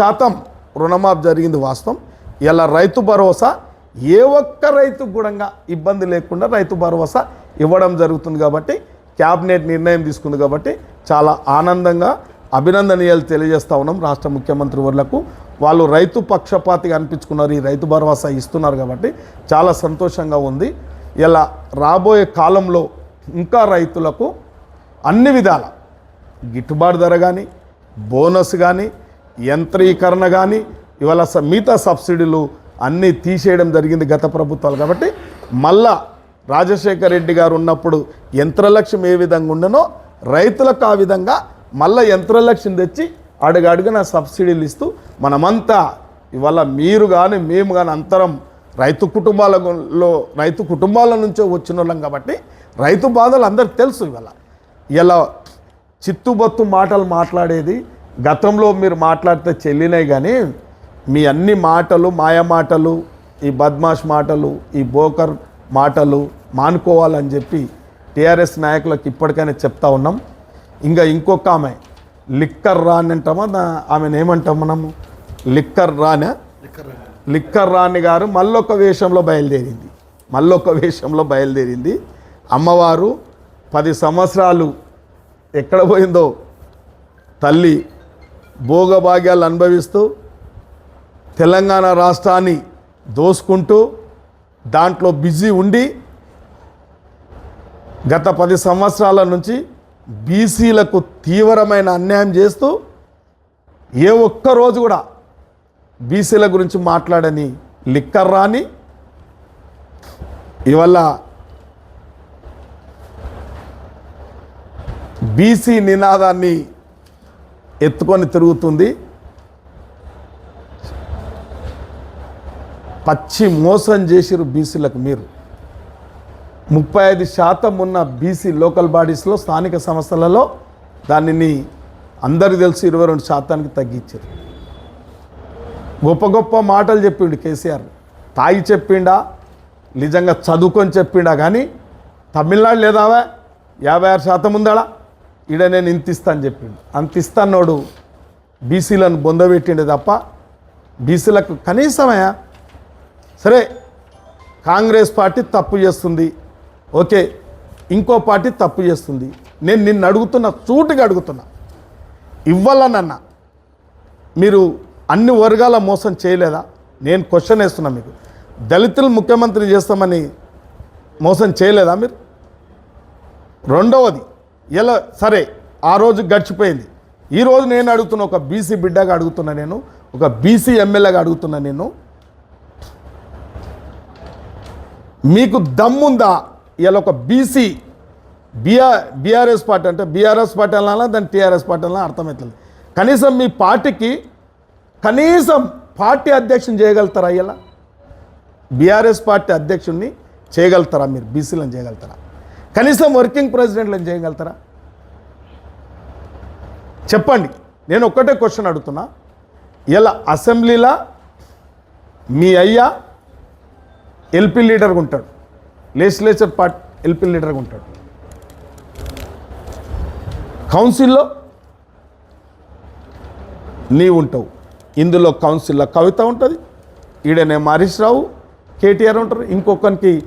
శాతం రుణమాఫ్ జరిగింది వాస్తవం. ఇలా రైతు భరోసా ఏ ఒక్క రైతు కూడా ఇబ్బంది లేకుండా రైతు భరోసా ఇవ్వడం జరుగుతుంది కాబట్టి క్యాబినెట్ నిర్ణయం తీసుకుంది కాబట్టి చాలా ఆనందంగా అభినందనీయాలు తెలియజేస్తా ఉన్నాం రాష్ట్ర ముఖ్యమంత్రి వర్లకు. వాళ్ళు రైతు పక్షపాతిగా అనిపించుకున్నారు ఈ రైతు భరోసా ఇస్తున్నారు కాబట్టి చాలా సంతోషంగా ఉంది. ఇలా రాబోయే కాలంలో ఇంకా రైతులకు అన్ని విధాల గిట్టుబాటు ధర కానీ బోనస్ కానీ యంత్రీకరణ కానీ ఇవాళ స- మిగతా సబ్సిడీలు అన్నీ తీసేయడం జరిగింది గత ప్రభుత్వాలు కాబట్టి మళ్ళా రాజశేఖర రెడ్డి గారు ఉన్నప్పుడు యంత్రలక్ష్యం ఏ విధంగా ఉండనో రైతులకు ఆ విధంగా మళ్ళా యంత్రలక్ష్యం తెచ్చి అడుగడుగున సబ్సిడీలు ఇస్తూ మనమంతా ఇవాళ మీరు కానీ మేము కానీ అంతరం రైతు కుటుంబాలలో రైతు కుటుంబాల నుంచే వచ్చిన వాళ్ళం కాబట్టి రైతు బాధలు అందరికి తెలుసు ఇవాళ. ఇలా చిత్తుబొత్తు మాటలు మాట్లాడేది గతంలో మీరు మాట్లాడితే చెల్లినాయి కానీ మీ అన్ని మాటలు మాయ మాటలు ఈ బద్మాష్ మాటలు ఈ బోకర్ మాటలు మానుకోవాలని చెప్పి టీఆర్ఎస్ నాయకులకు ఇప్పటికైనా చెప్తా ఉన్నాం. ఇంకా ఇంకొక ఆమె లిక్కర్ రాని అంటామా? ఆమెను ఏమంటాం మనము? లిక్కర్ రానా లిక్కర్ రాణి గారు మళ్ళొక వేషంలో బయలుదేరింది. మళ్ళొక వేషంలో బయలుదేరింది. అమ్మవారు పది సంవత్సరాలు ఎక్కడ పోయిందో తల్లి భోగభాగ్యాలు అనుభవిస్తూ తెలంగాణ రాష్ట్రాన్ని దోసుకుంటూ దాంట్లో బిజీ ఉండి గత పది సంవత్సరాల నుంచి బీసీలకు తీవ్రమైన అన్యాయం చేస్తూ ఏ ఒక్క రోజు కూడా బీసీల గురించి మాట్లాడని లిక్కర్ రాని ఇవల్ల బీసీ నినాదాన్ని ఎత్తుకొని తిరుగుతుంది. పచ్చి మోసం చేసిరు బీసీలకు మీరు. ముప్పై ఐదు శాతం ఉన్న బీసీ లోకల్ బాడీస్లో స్థానిక సంస్థలలో దానిని అందరికి తెలిసి ఇరవై రెండు శాతానికి తగ్గించారు. గొప్ప గొప్ప మాటలు చెప్పిండు కేసీఆర్. తాగి చెప్పిండా నిజంగా చదువుకొని చెప్పిండా కానీ తమిళనాడు లేదావా? యాభై ఆరు శాతం ఉందాడా? ఈడ నేను ఇంత ఇస్తాను అని చెప్పిండు. అంత ఇస్తాన్నోడు బీసీలను బొందబెట్టిండే తప్ప బీసీలకు కనీసమయ్యా. సరే కాంగ్రెస్ పార్టీ తప్పు చేస్తుంది. ఓకే ఇంకో పార్టీ తప్పు చేస్తుంది. నేను నిన్ను అడుగుతున్నా చూటుగా అడుగుతున్నా. ఇవ్వాలనన్న. మీరు అన్ని వర్గాల మోసం చేయలేదా? నేను క్వశ్చన్ వేస్తున్నా మీకు. దళితులు ముఖ్యమంత్రి చేస్తామని మోసం చేయలేదా మీరు? రెండవది ఎలా సరే ఆ రోజు గడిచిపోయింది. ఈరోజు నేను అడుగుతున్న ఒక బీసీ బిడ్డగా అడుగుతున్నా నేను ఒక బీసీ ఎమ్మెల్యేగా అడుగుతున్నా నేను మీకు దమ్ముందా? ఇలా ఒక బీసీ బీఆర్ బీఆర్ఎస్ పార్టీ అంటే బీఆర్ఎస్ పార్టీ అనాలా దాని టీఆర్ఎస్ పార్టీ అనాలా అర్థమవుతుంది కనీసం మీ పార్టీకి కనీసం పార్టీ అధ్యక్షుని చేయగలుగుతారా ఇలా? బీఆర్ఎస్ పార్టీ అధ్యక్షుడిని చేయగలుగుతారా మీరు? బీసీలను చేయగలుగుతారా? కనీసం వర్కింగ్ ప్రెసిడెంట్లను చేయగలుగుతారా? చెప్పండి. నేను ఒక్కటే క్వశ్చన్ అడుగుతున్నా. ఇలా అసెంబ్లీలో మీ అయ్యా ఎల్పీ లీడర్గా ఉంటాడు. లెజిస్లేచర్ పార్ట్ ఎల్పీ లీడర్గా ఉంటాడు. కౌన్సిల్లో నీవు ఉంటావు. ఇందులో కౌన్సిల్లో కవిత ఉంటుంది. ఈడనే హరీష్ రావు కేటీఆర్ ఉంటారు. ఇంకొకరికి